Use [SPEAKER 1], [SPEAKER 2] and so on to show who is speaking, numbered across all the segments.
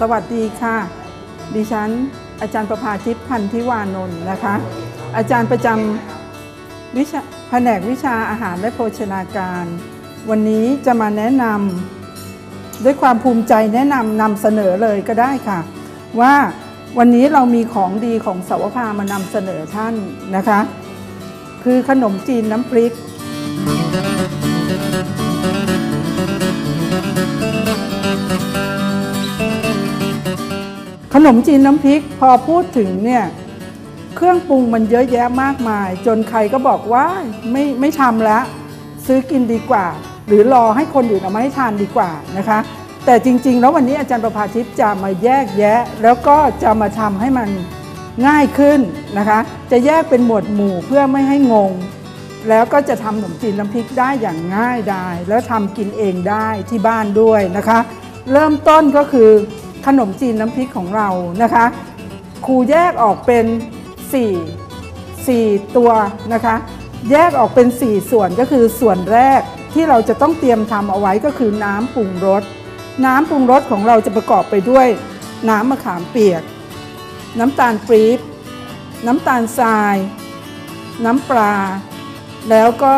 [SPEAKER 1] สวัสดีค่ะ ดิฉัน อาจารย์ประภาทิพย์พันธิวานนท์นะคะ อาจารย์ประจำวิชาแผนกวิชาอาหารและโภชนาการ วันนี้จะมาแนะนำด้วยความภูมิใจแนะนำนำเสนอเลยก็ได้ค่ะ ว่าวันนี้เรามีของดีของสาวภามานำเสนอท่านนะคะ คือขนมจีนน้ำพริก นมจีนน้ำพริกพอพูดถึงเนี่ยเครื่องปรุงมันเยอะแยะมากมาย จนใครก็บอกว่าไม่ไม่ทำแล้วซื้อกินดีกว่า หรือรอให้คนอื่นเอามาให้ทานดีกว่านะคะ แต่จริง ๆ แล้ววันนี้อาจารย์ประภาทิพย์จะมาแยกแยะ แล้วก็จะมาทำให้มันง่ายขึ้นนะคะ จะแยกเป็นหมวดหมู่เพื่อไม่ให้งง แล้วก็จะทำขนมจีนน้ำพริกได้อย่างง่ายดายแล้วทำกินเองได้ที่บ้านด้วยนะคะ เริ่มต้นก็คือ ขนมจีนน้ำพริกของเรานะคะครูแยกออกเป็น 4 4 ตัวนะคะ แยกออกเป็น 4 ส่วนก็คือส่วนแรกที่เราจะต้องเตรียมทำเอาไว้ก็คือน้ำปรุงรสน้ำปรุงรสของเราจะประกอบไปด้วยน้ำมะขามเปียก น้ำตาลปี๊บน้ำตาลทราย น้ำปลา แล้วก็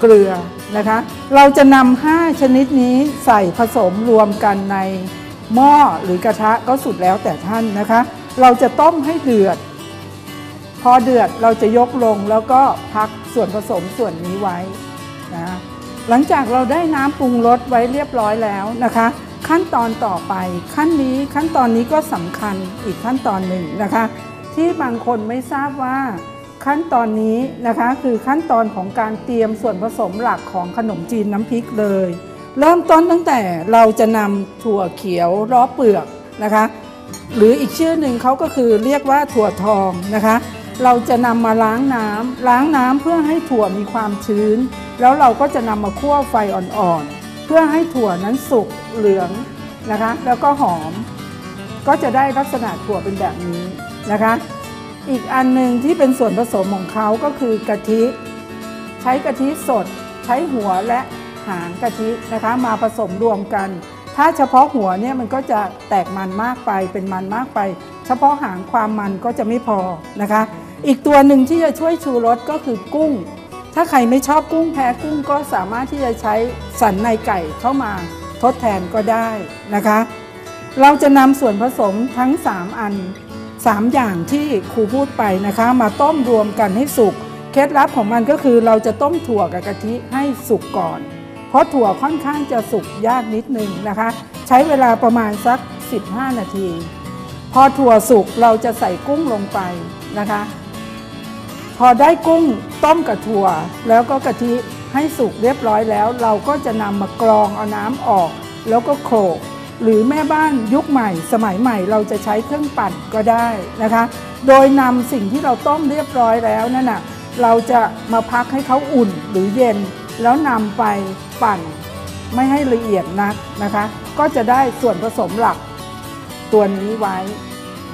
[SPEAKER 1] เกลือนะคะ เราจะนำ5ชนิดนี้ใส่ผสมรวมกันใน หม้อหรือกระทะก็สุดแล้วแต่ท่านนะคะ เราจะต้มให้เดือด พอเดือดเราจะยกลงแล้วก็พักส่วนผสมส่วนนี้ไว้นะหลังจากเราได้น้ำปรุงรสไว้เรียบร้อยแล้วนะคะ ขั้นตอนต่อไปขั้นนี้ขั้นตอนนี้ก็สำคัญอีกขั้นตอนหนึ่งนะคะ ที่บางคนไม่ทราบว่าขั้นตอนนี้นะคะคือขั้นตอนของการเตรียมส่วนผสมหลักของขนมจีนน้ำพริกเลย เริ่มต้นตั้งแต่เราจะนำถั่วเขียวล้อเปลือกนะคะ หรืออีกชื่อหนึ่งเขาก็คือเรียกว่าถั่วทองนะคะ เราจะนำมาล้างน้ำล้างน้ำเพื่อให้ถั่วมีความชื้น แล้วเราก็จะนำมาคั่วไฟอ่อนๆ เพื่อให้ถั่วนั้นสุกเหลืองนะคะ แล้วก็หอม ก็จะได้ลักษณะถั่วเป็นแบบนี้นะคะ อีกอันหนึ่งที่เป็นส่วนผสมของเขาก็คือกะทิ ใช้กะทิสด ใช้หัวและ หางกะทินะคะ มาผสมรวมกัน ถ้าเฉพาะหัวเนี่ยมันก็จะแตกมันมากไปเป็นมันมากไป เฉพาะหางความมันก็จะไม่พอนะคะ อีกตัวหนึ่งที่จะช่วยชูรสก็คือกุ้ง ถ้าใครไม่ชอบกุ้งแพ้กุ้งก็สามารถที่จะใช้สันในไก่เข้ามาทดแทนก็ได้นะคะ เราจะนำส่วนผสมทั้ง 3 อัน 3 อย่างที่ครูพูดไปนะคะ มาต้มรวมกันให้สุกเคล็ดลับของมันก็คือเราจะต้มถั่วกับกะทิให้สุกก่อน เพราะถั่วค่อนข้างจะสุกยากนิดนึงนะคะ ใช้เวลาประมาณสัก 15 นาที พอถั่วสุกเราจะใส่กุ้งลงไปนะคะ พอได้กุ้งต้มกับถั่ว แล้วก็กะทิให้สุกเรียบร้อยแล้ว เราก็จะนำมากรองเอาน้ำออก แล้วก็โขลกหรือแม่บ้านยุคใหม่ สมัยใหม่เราจะใช้เครื่องปั่นก็ได้นะคะ โดยนำสิ่งที่เราต้มเรียบร้อยแล้วนั่นนะเราจะมาพักให้เขาอุ่นหรือเย็น แล้วนำไปปั่นไม่ให้ละเอียดนักนะคะ ก็จะได้ส่วนผสมหลักตัวนี้ไว้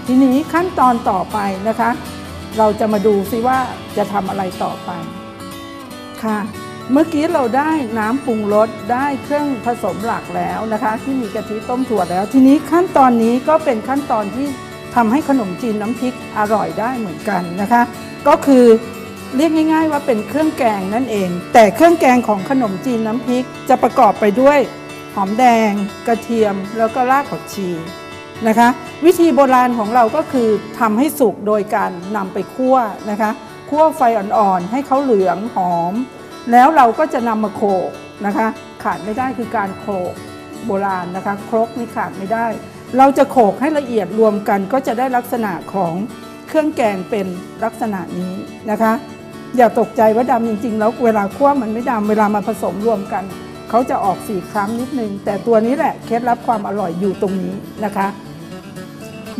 [SPEAKER 1] ทีนี้ขั้นตอนต่อไปนะคะ เราจะมาดูซิว่าจะทำอะไรต่อไปค่ะ เมื่อกี้เราได้น้ำปรุงรสได้เครื่องผสมหลักแล้วนะคะ ที่มีกะทิต้มถั่วแล้ว ทีนี้ขั้นตอนนี้ก็เป็นขั้นตอนที่ทำให้ขนมจีนน้ำพริกอร่อยได้เหมือนกันนะคะ ก็คือ เรียกง่าย ๆ ว่าเป็นเครื่องแกงนั่นเอง แต่เครื่องแกงของขนมจีนน้ำพริกจะประกอบไปด้วยหอมแดง กระเทียมแล้วก็รากผักชีนะคะ วิธีโบราณของเราก็คือทำให้สุกโดยการนำไปคั่วนะคะคั่วไฟอ่อนๆให้เขาเหลืองหอม แล้วเราก็จะนำมาโขลกนะคะ ขาดไม่ได้คือการโขลกโบราณนะคะ ครกนี่ขาดไม่ได้ เราจะโขลกให้ละเอียดรวมกันก็จะได้ลักษณะของเครื่องแกงเป็นลักษณะนี้นะคะ อย่าตกใจว่าดำจริง ๆ แล้วเวลาคั่วมันไม่ดำเวลามาผสมรวมกัน เขาจะออกสีคล้ำนิดนึง แต่ตัวนี้แหละเคล็ดลับความอร่อยอยู่ตรงนี้นะคะ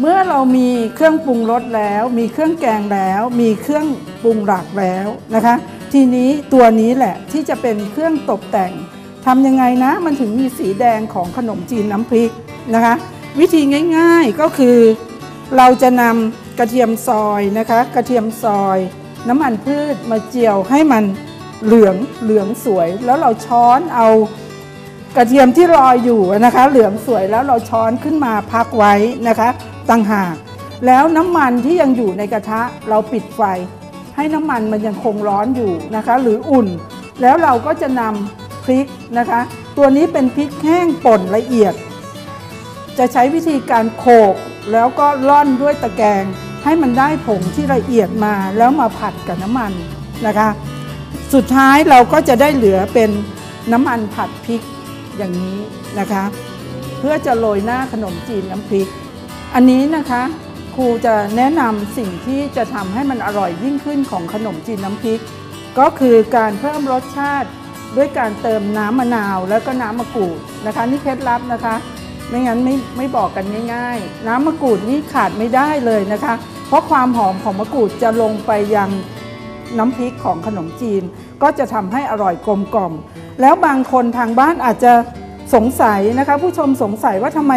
[SPEAKER 1] เมื่อเรามีเครื่องปรุงรสแล้ว มีเครื่องแกงแล้ว มีเครื่องปรุงหลักแล้วนะคะ ทีนี้ตัวนี้แหละที่จะเป็นเครื่องตกแต่งทำยังไงนะมันถึงมีสีแดงของขนมจีนน้ำพริกนะคะ วิธีง่ายๆก็คือ เราจะนำกระเทียมซอยนะคะ กระเทียมซอย น้ำมันพืชมาเจียวให้มันเหลืองเหลืองสวย แล้วเราช้อนเอากระเทียมที่ลอยอยู่นะคะ เหลืองสวยแล้วเราช้อนขึ้นมาพักไว้นะคะต่างหาก แล้วน้ำมันที่ยังอยู่ในกระทะเราปิดไฟ ให้น้ำมันมันยังคงร้อนอยู่นะคะ หรืออุ่น แล้วเราก็จะนำพริกนะคะ ตัวนี้เป็นพริกแห้งป่นละเอียด จะใช้วิธีการโขกแล้วก็ร่อนด้วยตะแกรง ให้มันได้ผงที่ละเอียดมาแล้วมาผัดกับน้ำมันนะคะ สุดท้ายเราก็จะได้เหลือเป็นน้ำมันผัดพริกอย่างนี้นะคะ เพื่อจะโรยหน้าขนมจีนน้ำพริก อันนี้นะคะครูจะแนะนำสิ่งที่จะทำให้มันอร่อยยิ่งขึ้นของขนมจีนน้ำพริก ก็คือการเพิ่มรสชาติด้วยการเติมน้ำมะนาวแล้วก็น้ำมะกรูดนะคะ นี่เคล็ดลับนะคะ ไม่งั้นไม่ไม่บอกกันง่าย ๆ น้ำมะกรูดนี่ขาดไม่ได้เลยนะคะ เพราะความหอมของมะกรูดจะลงไปยังน้ำพริกของขนมจีน ก็จะทำให้อร่อยกลมกล่อม แล้วบางคนทางบ้านอาจจะสงสัยนะคะ ผู้ชมสงสัยว่าทำไม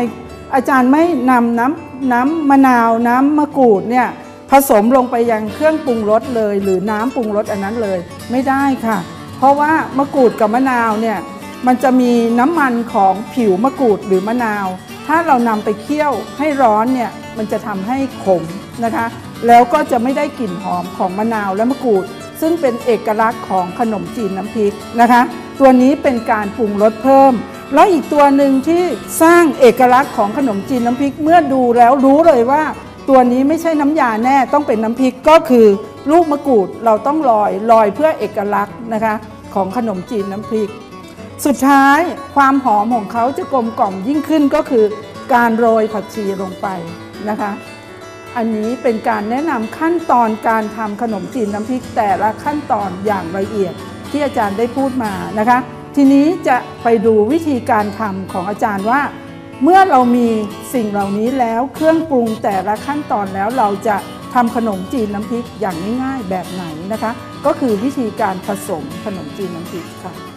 [SPEAKER 1] อาจารย์ไม่นำน้ำน้ำมะนาวน้ำมะกรูดเนี่ยผสมลงไปยังเครื่องปรุงรสเลย หรือน้ำปรุงรสอันนั้นเลย ไม่ได้ค่ะ เพราะว่ามะกรูดกับมะนาวเนี่ย มันจะมีน้ำมันของผิวมะกรูดหรือมะนาว ถ้าเรานำไปเคี่ยวให้ร้อนเนี่ยมันจะทำให้ขมนะคะ แล้วก็จะไม่ได้กลิ่นหอมของมะนาวและมะกรูด ซึ่งเป็นเอกลักษณ์ของขนมจีนน้ำพริกนะคะ ตัวนี้เป็นการปรุงรสเพิ่ม แล้วอีกตัวหนึ่งที่สร้างเอกลักษณ์ของขนมจีนน้ำพริก เมื่อดูแล้วรู้เลยว่า ตัวนี้ไม่ใช่น้ำยาแน่ต้องเป็นน้ำพริกก็คือลูกมะกรูดเราต้องลอยลอยเพื่อเอกลักษณ์นะคะ ของขนมจีนน้ำพริก สุดท้ายความหอมของเขาจะกลมกล่อมยิ่งขึ้นก็คือการโรยผักชีลงไปนะคะ อันนี้เป็นการแนะนำขั้นตอนการทำขนมจีนน้ำพริกแต่ละขั้นตอนอย่างละเอียดที่อาจารย์ได้พูดมานะคะ ทีนี้จะไปดูวิธีการทำของอาจารย์ว่า เมื่อเรามีสิ่งเหล่านี้แล้วเครื่องปรุงแต่ละขั้นตอนแล้วเราจะทำขนมจีนน้ำพริกอย่างง่ายๆแบบไหนนะคะ ก็คือวิธีการผสมขนมจีนน้ำพริกค่ะ